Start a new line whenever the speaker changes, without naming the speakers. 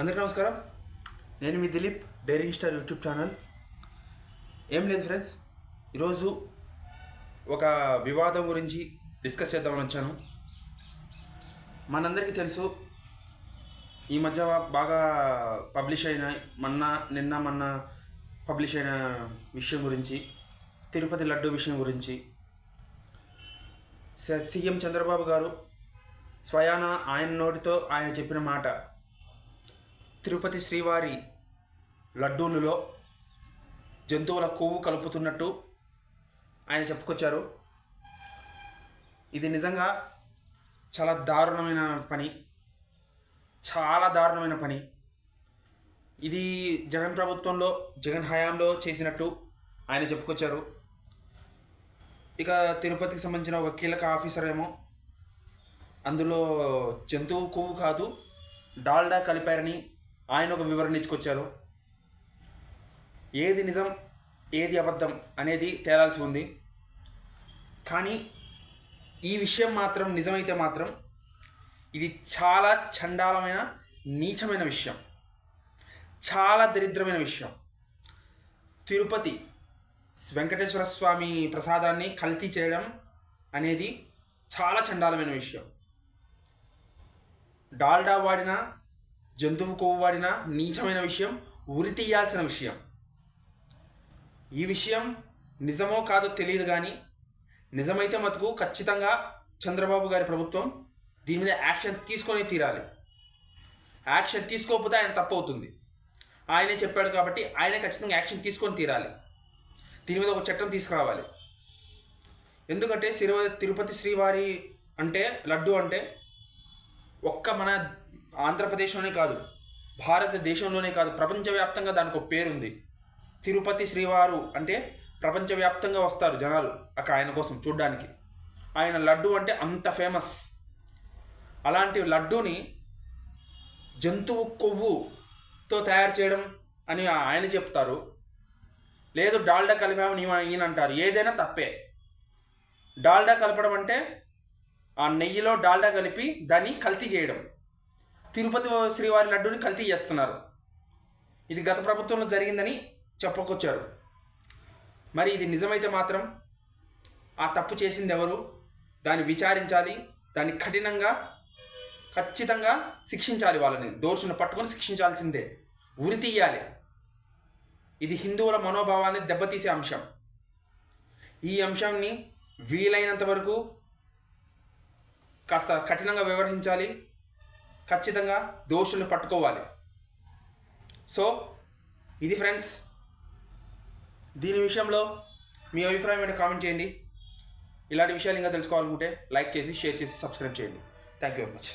అందరికీ నమస్కారం. నేను మీ Dilip daring star YouTube channel. ఏం లేదు ఫ్రెండ్స్ ఈరోజు ఒక వివాదం గురించి డిస్కస్ చేద్దామని వచ్చాను. మనందరికీ తెలుసు ఈ మధ్య బాగా పబ్లిష్ అయిన మొన్న నిన్న మొన్న పబ్లిష్ అయిన విషయం గురించి తిరుపతి లడ్డు విషయం గురించి. స- సీఎం చంద్రబాబు గారు స్వయాన ఆయన నోటితో ఆయన చెప్పిన మాట తిరుపతి శ్రీవారి లడ్డూలలో జంతువుల కొవ్వు కలుపుతున్నట్టు ఆయన చెప్పుకొచ్చారు. ఇది నిజంగా చాలా దారుణమైన పని. చాలా దారుణమైన పని. ఇది జగన్ ప్రభుత్వంలో జగన్ హయాంలో చేసినట్టు ఆయన చెప్పుకొచ్చారు. ఇక తిరుపతికి సంబంధించిన ఒక కీలక ఆఫీసర్ ఏమో అందులో జంతువు కొవ్వు కాదు డాల్డా కలిపారని ఆయన ఒక వివరణ ఇచ్చుకొచ్చారు. ఏది నిజం ఏది అబద్ధం అనేది తేలాల్సి ఉంది. కానీ ఈ విషయం మాత్రం నిజమైతే మాత్రం ఇది చాలా చండాలమైన నీచమైన విషయం. చాలా దరిద్రమైన విషయం. తిరుపతి వెంకటేశ్వర స్వామి ప్రసాదాన్ని కల్తీ చేయడం అనేది చాలా చండాలమైన విషయం. డాల్డా వాడిన జంతువు కొవ్వబడిన నీచమైన విషయం ఉరి తీయాల్సిన విషయం. ఈ విషయం నిజమో కాదో తెలియదు కానీ నిజమైతే మటుకు ఖచ్చితంగా చంద్రబాబు గారి ప్రభుత్వం దీని మీద యాక్షన్ తీసుకొని తీరాలి. యాక్షన్ తీసుకోకపోతే ఆయన తప్పు అవుతుంది ఆయనే చెప్పాడు కాబట్టి ఆయనే ఖచ్చితంగా యాక్షన్ తీసుకొని తీరాలి. దీని మీద ఒక చట్టం తీసుకురావాలి. ఎందుకంటే శ్రీ తిరుపతి శ్రీవారి అంటే లడ్డు అంటే ఒక్క మన ఆంధ్రప్రదేశ్లోనే కాదు భారతదేశంలోనే కాదు ప్రపంచవ్యాప్తంగా దానికి ఒక పేరుంది. తిరుపతి శ్రీవారు అంటే ప్రపంచవ్యాప్తంగా వస్తారు జనాలు అక్కడ ఆయన కోసం చూడ్డానికి. ఆయన లడ్డు అంటే అంత ఫేమస్. అలాంటి లడ్డూని జంతువు కొవ్వుతో తయారు చేయడం అని ఆయన చెప్తారు. లేదు డాల్డా కలిపామని ఈయన- ఈయన అంటారు. ఏదైనా తప్పే. డాల్డా కలపడం అంటే ఆ నెయ్యిలో డాల్డా కలిపి దాన్ని కల్తీ చేయడం. తిరుపతి శ్రీవారి లడ్డూని కల్తీ చేస్తున్నారు. ఇది గత ప్రభుత్వంలో జరిగిందని చెప్పుకొచ్చారు. మరి ఇది నిజమైతే మాత్రం ఆ తప్పు చేసింది ఎవరు? దాన్ని విచారించాలి దాన్ని కఠినంగా ఖచ్చితంగా శిక్షించాలి వాళ్ళని దోషులను పట్టుకొని శిక్షించాల్సిందే. ఉరి తీయాలి. ఇది హిందువుల మనోభావాన్ని దెబ్బతీసే అంశం. ఈ అంశాన్ని వీలైనంత వరకు కాస్త కఠినంగా వ్యవహరించాలి ఖచ్చితంగా దోషులను పట్టుకోవాలి. సో ఇది ఫ్రెండ్స్ దీని విషయంలో మీ అభిప్రాయం ఏంటో కామెంట్ చేయండి. ఇలాంటి విషయాలు ఇంకా తెలుసుకోవాలనుకుంటే లైక్ చేసి షేర్ చేసి సబ్స్క్రైబ్ చేయండి. Thank you very much